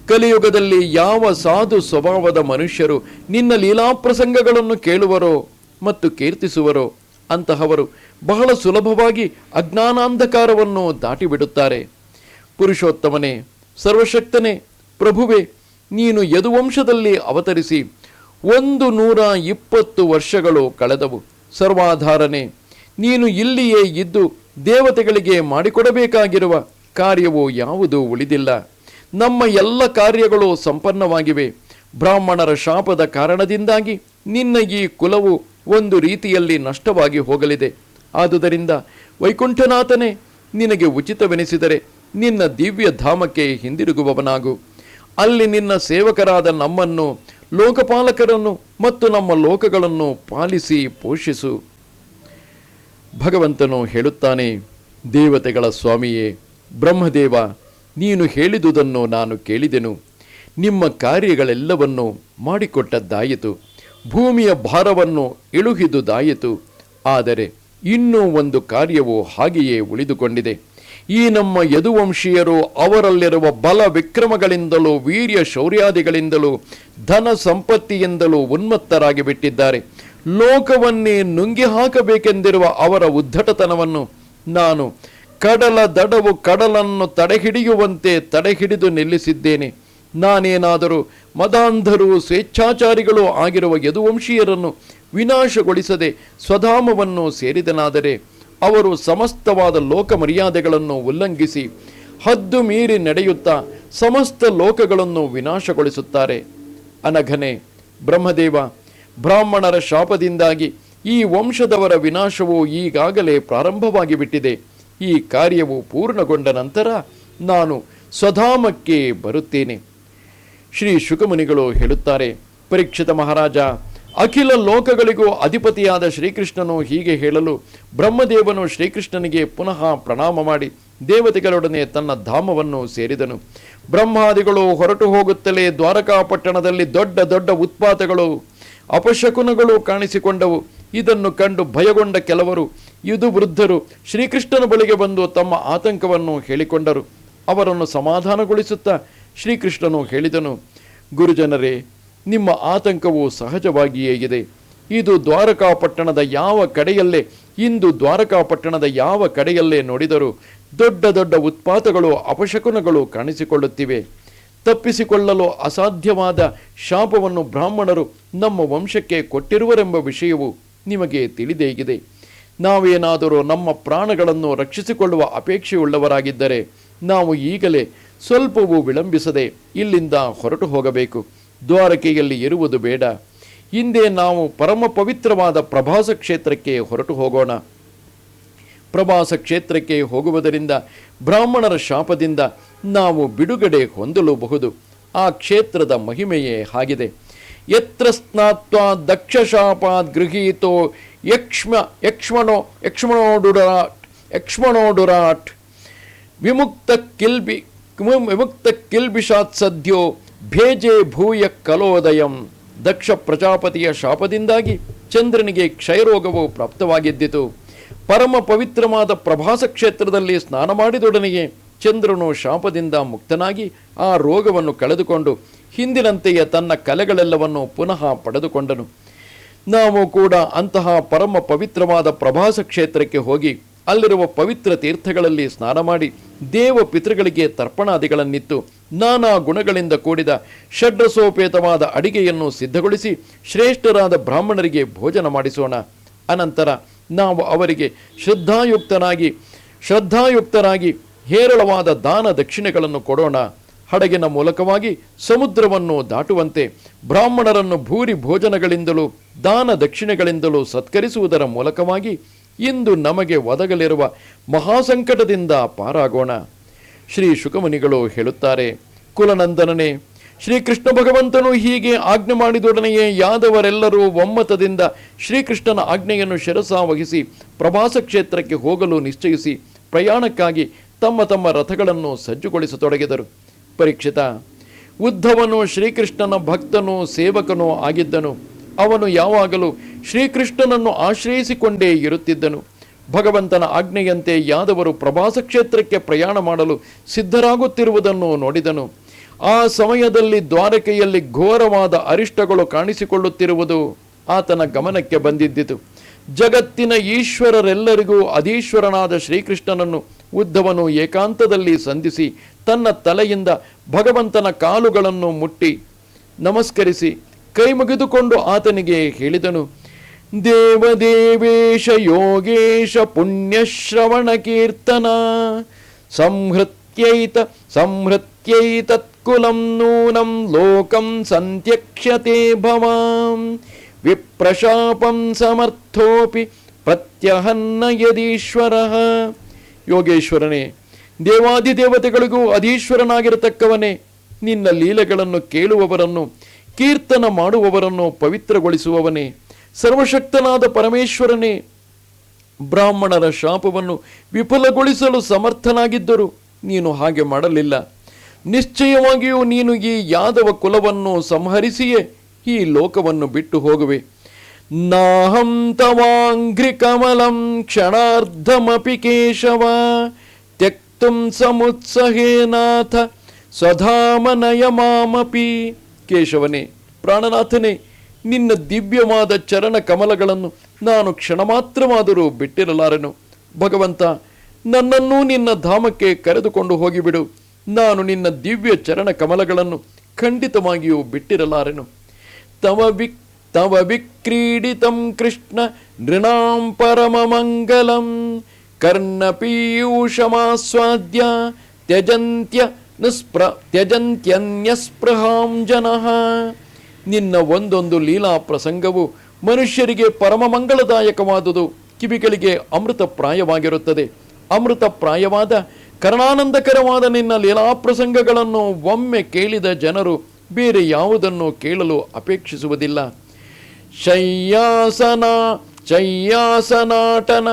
ಕಲಿಯುಗದಲ್ಲಿ ಯಾವ ಸಾಧು ಸ್ವಭಾವದ ಮನುಷ್ಯರು ನಿನ್ನ ಲೀಲಾ ಪ್ರಸಂಗಗಳನ್ನು ಕೇಳುವರೋ ಮತ್ತು ಕೀರ್ತಿಸುವರೋ, ಅಂತಹವರು ಬಹಳ ಸುಲಭವಾಗಿ ಅಜ್ಞಾನಾಂಧಕಾರವನ್ನು ದಾಟಿಬಿಡುತ್ತಾರೆ. ಪುರುಷೋತ್ತಮನೇ, ಸರ್ವಶಕ್ತನೇ, ಪ್ರಭುವೆ, ನೀನು ಯದುವಂಶದಲ್ಲಿ ಅವತರಿಸಿ ಒಂದು ನೂರ ಇಪ್ಪತ್ತು ವರ್ಷಗಳು ಕಳೆದವು. ಸರ್ವಾಧಾರನೆ. ನೀನು ಇಲ್ಲಿಯೇ ಇದ್ದು ದೇವತೆಗಳಿಗೆ ಮಾಡಿಕೊಡಬೇಕಾಗಿರುವ ಕಾರ್ಯವು ಯಾವುದೂ ಉಳಿದಿಲ್ಲ. ನಮ್ಮ ಎಲ್ಲ ಕಾರ್ಯಗಳು ಸಂಪನ್ನವಾಗಿವೆ. ಬ್ರಾಹ್ಮಣರ ಶಾಪದ ಕಾರಣದಿಂದಾಗಿ ನಿನ್ನ ಈ ಕುಲವು ಒಂದು ರೀತಿಯಲ್ಲಿ ನಷ್ಟವಾಗಿ ಹೋಗಲಿದೆ. ಆದುದರಿಂದ ವೈಕುಂಠನಾಥನೇ, ನಿನಗೆ ಉಚಿತವೆನಿಸಿದರೆ ನಿನ್ನ ದಿವ್ಯ ಧಾಮಕ್ಕೆ ಹಿಂದಿರುಗುವವನಾಗು. ಅಲ್ಲಿ ನಿನ್ನ ಸೇವಕರಾದ ನಮ್ಮನ್ನು ಲೋಕಪಾಲಕರನ್ನು ಮತ್ತು ನಮ್ಮ ಲೋಕಗಳನ್ನು ಪಾಲಿಸಿ ಪೋಷಿಸು. ಭಗವಂತನು ಹೇಳುತ್ತಾನೆ, ದೇವತೆಗಳ ಸ್ವಾಮಿಯೇ, ಬ್ರಹ್ಮದೇವ, ನೀನು ಹೇಳಿದುದನ್ನು ನಾನು ಕೇಳಿದೆನು. ನಿಮ್ಮ ಕಾರ್ಯಗಳೆಲ್ಲವನ್ನು ಮಾಡಿಕೊಟ್ಟದ್ದಾಯಿತು. ಭೂಮಿಯ ಭಾರವನ್ನು ಇಳುಹಿದುದಾಯಿತು. ಆದರೆ ಇನ್ನೂ ಒಂದು ಕಾರ್ಯವು ಹಾಗೆಯೇ ಉಳಿದುಕೊಂಡಿದೆ. ಈ ನಮ್ಮ ಯದುವಂಶೀಯರು ಅವರಲ್ಲಿರುವ ಬಲ ವಿಕ್ರಮಗಳಿಂದಲೂ, ವೀರ್ಯ ಶೌರ್ಯಾದಿಗಳಿಂದಲೂ, ಧನ ಸಂಪತ್ತಿಯಿಂದಲೂ ಉನ್ಮತ್ತರಾಗಿ ಬಿಟ್ಟಿದ್ದಾರೆ. ಲೋಕವನ್ನೇ ನುಂಗಿ ಹಾಕಬೇಕೆಂದಿರುವ ಅವರ ಉದ್ದಟತನವನ್ನು ನಾನು ಕಡಲ ದಡವು ಕಡಲನ್ನು ತಡೆಹಿಡಿಯುವಂತೆ ತಡೆಹಿಡಿದು ನಿಲ್ಲಿಸಿದ್ದೇನೆ. ನಾನೇನಾದರೂ ಮದಾಂಧರು, ಸ್ವೇಚ್ಛಾಚಾರಿಗಳು ಆಗಿರುವ ಯದುವಂಶೀಯರನ್ನು ವಿನಾಶಗೊಳಿಸದೆ ಸ್ವಧಾಮವನ್ನು ಸೇರಿದನಾದರೆ ಅವರು ಸಮಸ್ತವಾದ ಲೋಕ ಮರ್ಯಾದೆಗಳನ್ನು ಉಲ್ಲಂಘಿಸಿ ಹದ್ದು ಮೀರಿ ನಡೆಯುತ್ತಾ ಸಮಸ್ತ ಲೋಕಗಳನ್ನು ವಿನಾಶಗೊಳಿಸುತ್ತಾರೆ. ಅನಘನೆ, ಬ್ರಹ್ಮದೇವ, ಬ್ರಾಹ್ಮಣರ ಶಾಪದಿಂದಾಗಿ ಈ ವಂಶದವರ ವಿನಾಶವು ಈಗಾಗಲೇ ಪ್ರಾರಂಭವಾಗಿ ಬಿಟ್ಟಿದೆ ಈ ಕಾರ್ಯವು ಪೂರ್ಣಗೊಂಡ ನಂತರ ನಾನು ಸ್ವಧಾಮಕ್ಕೆ ಬರುತ್ತೇನೆ. ಶ್ರೀ ಶುಕಮುನಿಗಳು ಹೇಳುತ್ತಾರೆ, ಪರೀಕ್ಷಿತ ಮಹಾರಾಜ ಅಖಿಲ ಲೋಕಗಳಿಗೂ ಅಧಿಪತಿಯಾದ ಶ್ರೀಕೃಷ್ಣನು ಹೀಗೆ ಹೇಳಲು, ಬ್ರಹ್ಮದೇವನು ಶ್ರೀಕೃಷ್ಣನಿಗೆ ಪುನಃ ಪ್ರಣಾಮ ಮಾಡಿ ದೇವತೆಗಳೊಡನೆ ತನ್ನ ಧಾಮವನ್ನು ಸೇರಿದನು. ಬ್ರಹ್ಮಾದಿಗಳು ಹೊರಟು ಹೋಗುತ್ತಲೇ ದ್ವಾರಕಾಪಟ್ಟಣದಲ್ಲಿ ದೊಡ್ಡ ದೊಡ್ಡ ಉತ್ಪಾತಗಳು, ಅಪಶಕುನಗಳು ಕಾಣಿಸಿಕೊಂಡವು. ಇದನ್ನು ಕಂಡು ಭಯಗೊಂಡ ಕೆಲವರು ಇದು ವೃದ್ಧರು ಶ್ರೀಕೃಷ್ಣನ ಬಳಿಗೆ ಬಂದು ತಮ್ಮ ಆತಂಕವನ್ನು ಹೇಳಿಕೊಂಡರು. ಅವರನ್ನು ಸಮಾಧಾನಗೊಳಿಸುತ್ತಾ ಶ್ರೀಕೃಷ್ಣನು ಹೇಳಿದನು, ಗುರುಜನರೇ ನಿಮ್ಮ ಆತಂಕವು ಸಹಜವಾಗಿಯೇ ಇದೆ. ಇದು ದ್ವಾರಕಾಪಟ್ಟಣದ ಯಾವ ಕಡೆಯಲ್ಲೇ, ಇಂದು ದ್ವಾರಕಾಪಟ್ಟಣದ ಯಾವ ಕಡೆಯಲ್ಲೇ ನೋಡಿದರೂ ದೊಡ್ಡ ದೊಡ್ಡ ಉತ್ಪಾತಗಳು, ಅಪಶಕುನಗಳು ಕಾಣಿಸಿಕೊಳ್ಳುತ್ತಿವೆ. ತಪ್ಪಿಸಿಕೊಳ್ಳಲು ಅಸಾಧ್ಯವಾದ ಶಾಪವನ್ನು ಬ್ರಾಹ್ಮಣರು ನಮ್ಮ ವಂಶಕ್ಕೆ ಕೊಟ್ಟಿರುವರೆಂಬ ವಿಷಯವು ನಿಮಗೆ ತಿಳಿದೇಗಿದೆ. ನಾವೇನಾದರೂ ನಮ್ಮ ಪ್ರಾಣಗಳನ್ನು ರಕ್ಷಿಸಿಕೊಳ್ಳುವ ಅಪೇಕ್ಷೆಯುಳ್ಳವರಾಗಿದ್ದರೆ, ನಾವು ಈಗಲೇ ಸ್ವಲ್ಪವೂ ವಿಳಂಬಿಸದೆ ಇಲ್ಲಿಂದ ಹೊರಟು ಹೋಗಬೇಕು. ದ್ವಾರಕೆಯಲ್ಲಿ ಇರುವುದು ಬೇಡ. ಹಿಂದೆ ನಾವು ಪರಮ ಪವಿತ್ರವಾದ ಪ್ರಭಾಸ ಕ್ಷೇತ್ರಕ್ಕೆ ಹೊರಟು ಹೋಗೋಣ. ಪ್ರಭಾಸ ಕ್ಷೇತ್ರಕ್ಕೆ ಹೋಗುವುದರಿಂದ ಬ್ರಾಹ್ಮಣರ ಶಾಪದಿಂದ ನಾವು ಬಿಡುಗಡೆ ಹೊಂದಲುಬಹುದು. ಆ ಕ್ಷೇತ್ರದ ಮಹಿಮೆಯೇ ಆಗಿದೆ. ಯತ್ರ ಸ್ನಾತ್ವ ದಕ್ಷಶಾಪಾದ್ ಗೃಹೀತೋ ಯಕ್ಷ್ಮ ಯಕ್ಷ್ಮಣೋ ಯಕ್ಷ್ಮಣೋಡುರಾಟ್ ಯಕ್ಷ್ಮಣೋಡುರಾಟ್. ವಿಮುಕ್ತ ಕಿಲ್ಬಿ ವಿಮುಕ್ತ ಕಿಲ್ಬಿಷಾತ್ ಸದ್ಯೋ ಭೇಜೆ ಭೂಯ ಕಲೋದಯಂ. ದಕ್ಷ ಪ್ರಜಾಪತಿಯ ಶಾಪದಿಂದಾಗಿ ಚಂದ್ರನಿಗೆ ಕ್ಷಯರೋಗವು ಪ್ರಾಪ್ತವಾಗಿದ್ದಿತು. ಪರಮ ಪವಿತ್ರವಾದ ಪ್ರಭಾಸ ಕ್ಷೇತ್ರದಲ್ಲಿ ಸ್ನಾನ ಮಾಡಿದೊಡನೆಯೇ ಚಂದ್ರನು ಶಾಪದಿಂದ ಮುಕ್ತನಾಗಿ ಆ ರೋಗವನ್ನು ಕಳೆದುಕೊಂಡು ಹಿಂದಿನಂತೆಯೇ ತನ್ನ ಕಲೆಗಳೆಲ್ಲವನ್ನು ಪುನಃ ಪಡೆದುಕೊಂಡನು. ನಾವು ಕೂಡ ಅಂತಹ ಪರಮ ಪವಿತ್ರವಾದ ಪ್ರಭಾಸ ಕ್ಷೇತ್ರಕ್ಕೆ ಹೋಗಿ ಅಲ್ಲಿರುವ ಪವಿತ್ರ ತೀರ್ಥಗಳಲ್ಲಿ ಸ್ನಾನ ಮಾಡಿ ದೇವ ಪಿತೃಗಳಿಗೆ ತರ್ಪಣಾದಿಗಳನ್ನಿತ್ತು. ನಾನಾ ಗುಣಗಳಿಂದ ಕೂಡಿದ ಷಡ್ರಸೋಪೇತವಾದ ಅಡಿಗೆಯನ್ನು ಸಿದ್ಧಗೊಳಿಸಿ ಶ್ರೇಷ್ಠರಾದ ಬ್ರಾಹ್ಮಣರಿಗೆ ಭೋಜನ ಮಾಡಿಸೋಣ. ಅನಂತರ ನಾವು ಅವರಿಗೆ ಶ್ರದ್ಧಾಯುಕ್ತನಾಗಿ, ಶ್ರದ್ಧಾಯುಕ್ತರಾಗಿ ಹೇರಳವಾದ ದಾನ ದಕ್ಷಿಣೆಗಳನ್ನು ಕೊಡೋಣ. ಹಡಗಿನ ಮೂಲಕವಾಗಿ ಸಮುದ್ರವನ್ನು ದಾಟುವಂತೆ ಬ್ರಾಹ್ಮಣರನ್ನು ಭೂರಿ ಭೋಜನಗಳಿಂದಲೂ ದಾನ ದಕ್ಷಿಣೆಗಳಿಂದಲೂ ಸತ್ಕರಿಸುವುದರ ಮೂಲಕವಾಗಿ ಇಂದು ನಮಗೆ ಒದಗಲಿರುವ ಮಹಾಸಂಕಟದಿಂದ ಪಾರಾಗೋಣ. ಶ್ರೀ ಶುಕಮುನಿಗಳು ಹೇಳುತ್ತಾರೆ, ಕುಲನಂದನನೇ, ಶ್ರೀಕೃಷ್ಣ ಭಗವಂತನು ಹೀಗೆ ಆಜ್ಞೆ ಮಾಡಿದೊಡನೆಯೇ ಯಾದವರೆಲ್ಲರೂ ಒಮ್ಮತದಿಂದ ಶ್ರೀಕೃಷ್ಣನ ಆಜ್ಞೆಯನ್ನು ಶಿರಸಾವಹಿಸಿ ಪ್ರವಾಸ ಕ್ಷೇತ್ರಕ್ಕೆ ಹೋಗಲು ನಿಶ್ಚಯಿಸಿ ಪ್ರಯಾಣಕ್ಕಾಗಿ ತಮ್ಮ ತಮ್ಮ ರಥಗಳನ್ನು ಸಜ್ಜುಗೊಳಿಸತೊಡಗಿದರು. ಪರೀಕ್ಷಿತ, ಉದ್ಧವನು ಶ್ರೀಕೃಷ್ಣನ ಭಕ್ತನೂ ಸೇವಕನೂ ಆಗಿದ್ದನು. ಅವನು ಯಾವಾಗಲೂ ಶ್ರೀಕೃಷ್ಣನನ್ನು ಆಶ್ರಯಿಸಿಕೊಂಡೇ ಇರುತ್ತಿದ್ದನು. ಭಗವಂತನ ಆಜ್ಞೆಯಂತೆ ಯಾದವರು ಪ್ರವಾಸ ಕ್ಷೇತ್ರಕ್ಕೆ ಪ್ರಯಾಣ ಮಾಡಲು ಸಿದ್ಧರಾಗುತ್ತಿರುವುದನ್ನು ನೋಡಿದನು. ಆ ಸಮಯದಲ್ಲಿ ದ್ವಾರಕೆಯಲ್ಲಿ ಘೋರವಾದ ಅರಿಷ್ಟಗಳು ಕಾಣಿಸಿಕೊಳ್ಳುತ್ತಿರುವುದು ಆತನ ಗಮನಕ್ಕೆ ಬಂದಿದ್ದಿತು. ಜಗತ್ತಿನ ಈಶ್ವರರೆಲ್ಲರಿಗೂ ಅಧೀಶ್ವರನಾದ ಶ್ರೀಕೃಷ್ಣನನ್ನು ಉದ್ಧವನು ಏಕಾಂತದಲ್ಲಿ ಸಂಧಿಸಿ ತನ್ನ ತಲೆಯಿಂದ ಭಗವಂತನ ಕಾಲುಗಳನ್ನು ಮುಟ್ಟಿ ನಮಸ್ಕರಿಸಿ ಕೈ ಮುಗಿದುಕೊಂಡು ಆತನಿಗೆ ಹೇಳಿದನು, ದೇವದೇವೇಶ, ಯೋಗೇಶ, ಪುಣ್ಯಶ್ರವಣ ಕೀರ್ತನ, ಸಂಹೃತ್ಯೈತ, ಸಂಹೃತ್ಯೈತತ್ಕುಲಂ ನೂನಂ ಲೋಕಂ ಸಂತ್ಯಕ್ಷತೆ ಭವಾಂ, ವಿಪ್ರಶಾಪಂ ಸಮರ್ಥೋಪಿ ಪ್ರತ್ಯಹನ್ನ ಯದೀಶ್ವರ. ಯೋಗೇಶ್ವರನೇ, ದೇವಾದಿದೇವತೆಗಳಿಗೂ ಅಧೀಶ್ವರನಾಗಿರತಕ್ಕವನೇ, ನಿನ್ನ ಲೀಲೆಗಳನ್ನು ಕೇಳುವವರನ್ನು ಕೀರ್ತನ ಮಾಡುವವರನ್ನು ಪವಿತ್ರಗೊಳಿಸುವವನೇ, ಸರ್ವಶಕ್ತನಾದ ಪರಮೇಶ್ವರನೇ, ಬ್ರಾಹ್ಮಣರ ಶಾಪವನ್ನು ವಿಫಲಗೊಳಿಸಲು ಸಮರ್ಥನಾಗಿದ್ದರು ನೀನು ಹಾಗೆ ಮಾಡಲಿಲ್ಲ. ನಿಶ್ಚಯವಾಗಿಯೂ ನೀನು ಈ ಯಾದವ ಕುಲವನ್ನು ಸಂಹರಿಸಿಯೇ ಈ ಲೋಕವನ್ನು ಬಿಟ್ಟು ಹೋಗುವೆ. ನಾಹಂ ತವಾಂಘ್ರಿ ಕಮಲಂ ಕ್ಷಣಾರ್ಧಮಪಿ ಕೇಶವ, ತ್ಯಕ್ತುಂ ಸಮುತ್ಸಹೇನಾಥ ಸ್ವಧಾಮನಯ ಮಾಮಪಿ. ಕೇಶವನೇ, ಪ್ರಾಣನಾಥನೇ, ನಿನ್ನ ದಿವ್ಯವಾದ ಚರಣ ಕಮಲಗಳನ್ನು ನಾನು ಕ್ಷಣ ಮಾತ್ರವಾದರೂ ಬಿಟ್ಟಿರಲಾರೆನು. ಭಗವಂತ, ನನ್ನನ್ನೂ ನಿನ್ನ ಧಾಮಕ್ಕೆ ಕರೆದುಕೊಂಡು ಹೋಗಿಬಿಡು. ನಾನು ನಿನ್ನ ದಿವ್ಯ ಚರಣ ಕಮಲಗಳನ್ನು ಖಂಡಿತವಾಗಿಯೂ ಬಿಟ್ಟಿರಲಾರೆನು. ತವ ವಿಕ್, ತವ ವಿಕ್ರೀಡಿತಂ ಕೃಷ್ಣ ನೃಣಾಂ ಪರಮಮಂಗಲಂ. ಕರ್ಣಪೀಯೂಷಮಾಸ್ವಾದ್ಯ ತ್ಯಜಂತ್ಯ ನಿಸ್ಪ್ರ ತ್ಯಜಂತ್ಯನ್ಯಸ್ಪೃಹಾಂ ಜನಃ. ನಿನ್ನ ಒಂದೊಂದು ಲೀಲಾ ಪ್ರಸಂಗವು ಮನುಷ್ಯರಿಗೆ ಪರಮ ಮಂಗಳದಾಯಕವಾದುದು. ಕಿವಿಗಳಿಗೆ ಅಮೃತ ಪ್ರಾಯವಾಗಿರುತ್ತದೆ. ಅಮೃತ ಪ್ರಾಯವಾದ, ಕರ್ಣಾನಂದಕರವಾದ ನಿನ್ನ ಲೀಲಾ ಪ್ರಸಂಗಗಳನ್ನು ಒಮ್ಮೆ ಕೇಳಿದ ಜನರು ಬೇರೆ ಯಾವುದನ್ನು ಕೇಳಲು ಅಪೇಕ್ಷಿಸುವುದಿಲ್ಲ. ಶಯ್ಯಾಸನ ಶಯ್ಯಾಸನಾಟನ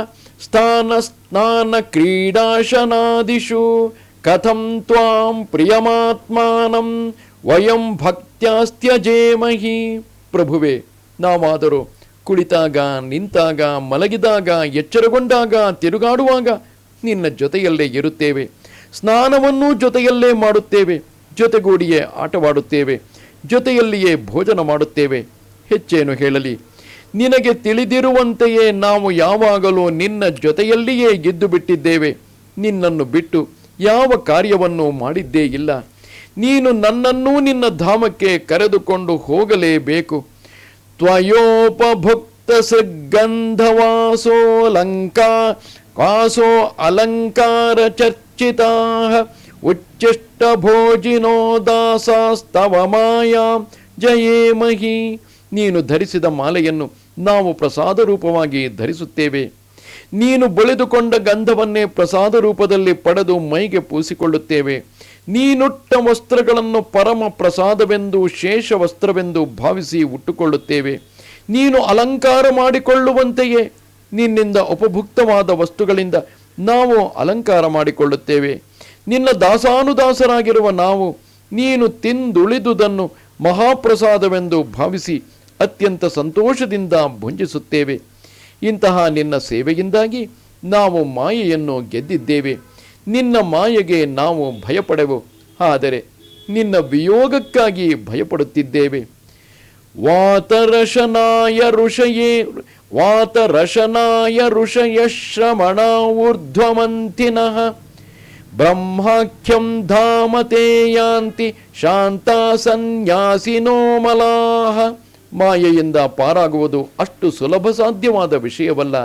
ಸ್ಥಾನ ಸ್ನಾನ ಕ್ರೀಡಾಶನಾದಿಷು. ಕಥಂ ತ್ವಾಂ ಪ್ರಿಯಮಾತ್ಮಾನಂ ವಯಂ ಭಕ್ತ್ಯಾಸ್ತ್ಯಜೇಮಹಿ ಪ್ರಭುವೆ ನಾವಾದರೂ ಕುಳಿತಾಗ ನಿಂತಾಗ, ಮಲಗಿದಾಗ, ಎಚ್ಚರಗೊಂಡಾಗ, ತಿರುಗಾಡುವಾಗ ನಿನ್ನ ಜೊತೆಯಲ್ಲೇ ಇರುತ್ತೇವೆ, ಸ್ನಾನವನ್ನೂ ಜೊತೆಯಲ್ಲೇ ಮಾಡುತ್ತೇವೆ, ಜೊತೆಗೂಡಿಯೇ ಆಟವಾಡುತ್ತೇವೆ, ಜೊತೆಯಲ್ಲಿಯೇ ಭೋಜನ ಮಾಡುತ್ತೇವೆ, ಹೆಚ್ಚೇನು ಹೇಳಲಿ, ನಿನಗೆ ತಿಳಿದಿರುವಂತೆಯೇ ನಾವು ಯಾವಾಗಲೂ ನಿನ್ನ ಜೊತೆಯಲ್ಲಿಯೇ ಗೆದ್ದು ಬಿಟ್ಟಿದ್ದೇವೆ, ನಿನ್ನನ್ನು ಬಿಟ್ಟು ಯಾವ ಕಾರ್ಯವನ್ನು ಮಾಡಿದ್ದೇ ಇಲ್ಲ. ನೀನು ನನ್ನನ್ನೂ ನಿನ್ನ ಧಾಮಕ್ಕೆ ಕರೆದುಕೊಂಡು ಹೋಗಲೇಬೇಕು. ತ್ವಯೋಪಭುಕ್ತ ಸೃಗಂಧವಾಸೋಲಂಕಾ ವಾಸೋ ಅಲಂಕಾರ ಚರ್ಚಿತಾ ಉಚ್ಚಿಷ್ಟ ಭೋಜಿನೋ ದಾಸಾಸ್ತವ ಮಾಯಾ ಜಯೇಮಹಿ ನೀನು ಧರಿಸಿದ ಮಾಲೆಯನ್ನು ನಾವು ಪ್ರಸಾದ ರೂಪವಾಗಿ ಧರಿಸುತ್ತೇವೆ. ನೀನು ಬಳಿದುಕೊಂಡ ಗಂಧವನ್ನೇ ಪ್ರಸಾದ ರೂಪದಲ್ಲಿ ಪಡೆದು ಮೈಗೆ ಪೂಸಿಕೊಳ್ಳುತ್ತೇವೆ. ನೀನುಟ್ಟ ವಸ್ತ್ರಗಳನ್ನು ಪರಮ ಪ್ರಸಾದವೆಂದು, ಶೇಷ ವಸ್ತ್ರವೆಂದು ಭಾವಿಸಿ ಉಟ್ಟುಕೊಳ್ಳುತ್ತೇವೆ. ನೀನು ಅಲಂಕಾರ ಮಾಡಿಕೊಳ್ಳುವಂತೆಯೇ ನಿನ್ನಿಂದ ಉಪಭುಕ್ತವಾದ ವಸ್ತುಗಳಿಂದ ನಾವು ಅಲಂಕಾರ ಮಾಡಿಕೊಳ್ಳುತ್ತೇವೆ. ನಿನ್ನ ದಾಸಾನುದಾಸರಾಗಿರುವ ನಾವು, ನೀನು ತಿಂದುಳಿದುದನ್ನು ಮಹಾಪ್ರಸಾದವೆಂದು ಭಾವಿಸಿ ಅತ್ಯಂತ ಸಂತೋಷದಿಂದ ಭುಂಜಿಸುತ್ತೇವೆ. ಇಂತಹ ನಿನ್ನ ಸೇವೆಯಿಂದಾಗಿ ನಾವು ಮಾಯೆಯನ್ನು ಗೆದ್ದಿದ್ದೇವೆ. ನಿನ್ನ ಮಾಯೆಗೆ ನಾವು ಭಯಪಡೆವು. ಆದರೆ ನಿನ್ನ ವಿಯೋಗಕ್ಕಾಗಿ ಭಯಪಡುತ್ತಿದ್ದೇವೆ. ವಾತರಶನಾಯ ಋಷಯೇ, ವಾತರಶನಾಯ ಋಷಯ ಶ್ರಮಣ ಊರ್ಧ್ವಮಂತಿನಃ. ಬ್ರಹ್ಮಾಖ್ಯಂ ಧಾಮತೆ ಯಾಂತಿ ಶಾಂತ ಸನ್ಯಾಸಿನೋ ಮಲಾಹ. ಮಾಯೆಯಿಂದ ಪಾರಾಗುವುದು ಅಷ್ಟು ಸುಲಭ ಸಾಧ್ಯವಾದ ವಿಷಯವಲ್ಲ.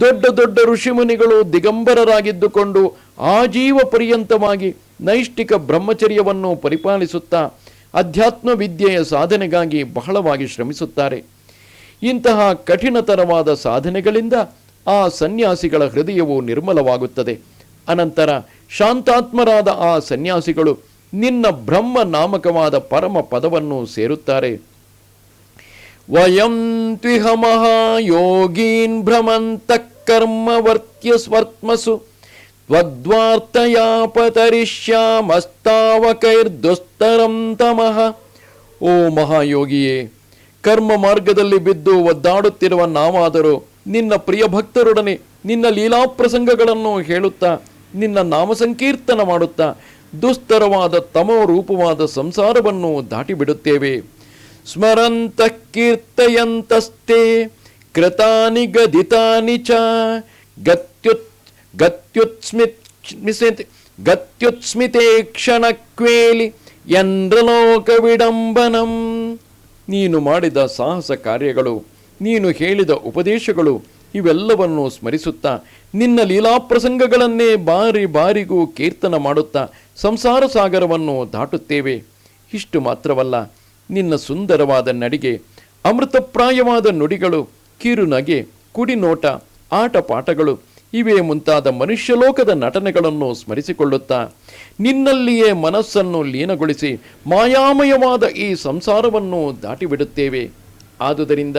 ದೊಡ್ಡ ದೊಡ್ಡ ಋಷಿಮುನಿಗಳು ದಿಗಂಬರರಾಗಿದ್ದುಕೊಂಡು ಆಜೀವ ಪರ್ಯಂತವಾಗಿ ನೈಷ್ಠಿಕ ಬ್ರಹ್ಮಚರ್ಯವನ್ನು ಪರಿಪಾಲಿಸುತ್ತಾ ಅಧ್ಯಾತ್ಮ ವಿದ್ಯೆಯ ಸಾಧನೆಗಾಗಿ ಬಹಳವಾಗಿ ಶ್ರಮಿಸುತ್ತಾರೆ. ಇಂತಹ ಕಠಿಣತರವಾದ ಸಾಧನೆಗಳಿಂದ ಆ ಸನ್ಯಾಸಿಗಳ ಹೃದಯವು ನಿರ್ಮಲವಾಗುತ್ತದೆ. ಅನಂತರ ಶಾಂತಾತ್ಮರಾದ ಆ ಸನ್ಯಾಸಿಗಳು ನಿನ್ನ ಬ್ರಹ್ಮ ನಾಮಕವಾದ ಪರಮ ಪದವನ್ನು ಸೇರುತ್ತಾರೆ. ವಯಂ ತ್ವಿಹ ಮಹಾಯೋಗೀನ್ ಭ್ರಮಂತ ಕರ್ಮವರ್ತ್ಯ ಸ್ವರ್ತ್ಮಸು ತ್ವದ್ವಾರ್ತಯಾಪತರಿಷ್ಯಾಮಸ್ತಾವಕೈರ್ದುಸ್ತರಂ ತಮಃ ಓ ಮಹಾಯೋಗಿಯೇ ಕರ್ಮ ಮಾರ್ಗದಲ್ಲಿ ಬಿದ್ದು ಒದ್ದಾಡುತ್ತಿರುವ ನಾವಾದರೂ ನಿನ್ನ ಪ್ರಿಯ ಭಕ್ತರೊಡನೆ ನಿನ್ನ ಲೀಲಾಪ್ರಸಂಗಗಳನ್ನು ಹೇಳುತ್ತಾ, ನಿನ್ನ ನಾಮ ಸಂಕೀರ್ತನ ಮಾಡುತ್ತಾ, ದುಸ್ತರವಾದ ತಮೋ ರೂಪವಾದ ಸಂಸಾರವನ್ನು ದಾಟಿಬಿಡುತ್ತೇವೆ. ಸ್ಮರಂತ ಕೀರ್ತಯಂತಸ್ತೆ ಕೃತಾನಿ ಗದಿತಾನಿ ಚ, ಗತ್ಯುತ್, ಗತ್ಯುತ್ಸ್ಮಿತ್ ಗತ್ಯುತ್ಸ್ಮಿತೆ ಕ್ಷಣಕ್ವೇಲಿ ಎಂದ್ರಲೋಕ ವಿಡಂಬನಂ. ನೀನು ಮಾಡಿದ ಸಾಹಸ ಕಾರ್ಯಗಳು, ನೀನು ಹೇಳಿದ ಉಪದೇಶಗಳು, ಇವೆಲ್ಲವನ್ನು ಸ್ಮರಿಸುತ್ತಾ, ನಿನ್ನ ಲೀಲಾಪ್ರಸಂಗಗಳನ್ನೇ ಬಾರಿ ಬಾರಿಗೂ ಕೀರ್ತನ ಮಾಡುತ್ತಾ, ಸಂಸಾರ ಸಾಗರವನ್ನು ದಾಟುತ್ತೇವೆ. ಇಷ್ಟು ಮಾತ್ರವಲ್ಲ ನಿನ್ನ ಸುಂದರವಾದ ನಡಿಗೆ, ಅಮೃತಪ್ರಾಯವಾದ ನುಡಿಗಳು, ಕಿರುನಗೆ, ಕುಡಿನೋಟ, ಆಟಪಾಠಗಳು, ಇವೇ ಮುಂತಾದ ಮನುಷ್ಯಲೋಕದ ನಟನೆಗಳನ್ನು ಸ್ಮರಿಸಿಕೊಳ್ಳುತ್ತಾ, ನಿನ್ನಲ್ಲಿಯೇ ಮನಸ್ಸನ್ನು ಲೀನಗೊಳಿಸಿ ಮಾಯಾಮಯವಾದ ಈ ಸಂಸಾರವನ್ನು ದಾಟಿಬಿಡುತ್ತೇವೆ. ಆದುದರಿಂದ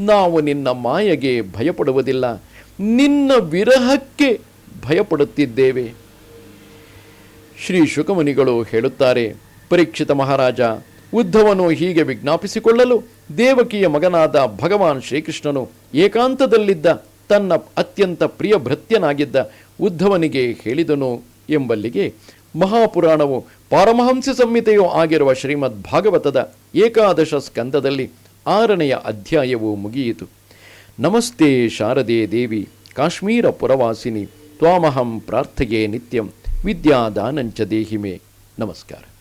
ನಾವು ನಿನ್ನ ಮಾಯೆಗೆ ಭಯಪಡುವುದಿಲ್ಲ, ನಿನ್ನ ವಿರಹಕ್ಕೆ ಭಯಪಡುತ್ತಿದ್ದೇವೆ. ಶ್ರೀ ಶುಕಮುನಿಗಳು ಹೇಳುತ್ತಾರೆ, ಪರೀಕ್ಷಿತ ಮಹಾರಾಜ ಉದ್ಧವನು ಹೀಗೆ ವಿಜ್ಞಾಪಿಸಿಕೊಳ್ಳಲು ದೇವಕಿಯ ಮಗನಾದ ಭಗವಾನ್ ಶ್ರೀಕೃಷ್ಣನು ಏಕಾಂತದಲ್ಲಿದ್ದ ತನ್ನ ಅತ್ಯಂತ ಪ್ರಿಯ ಭೃತ್ಯನಾಗಿದ್ದ ಉದ್ಧವನಿಗೆ ಹೇಳಿದನು ಎಂಬಲ್ಲಿಗೆ ಮಹಾಪುರಾಣವು ಪಾರಮಹಂಸ ಸಂಹಿತೆಯೂ ಆಗಿರುವ ಶ್ರೀಮದ್ ಭಾಗವತದ ಏಕಾದಶ ಸ್ಕಂದದಲ್ಲಿ ಆರನೆಯ ಅಧ್ಯಾಯವು ಮುಗಿಯಿತು. ನಮಸ್ತೆ ಶಾರದೆ ದೇವಿ, ಕಾಶ್ಮೀರ ಪುರವಾಸಿನಿ, ತ್ವಾಮಹಂ ಪ್ರಾರ್ಥೆಯೇ ನಿತ್ಯಂ, ವಿದ್ಯಾದಾನಂಚ ದೇಹಿಮೆ. ನಮಸ್ಕಾರ.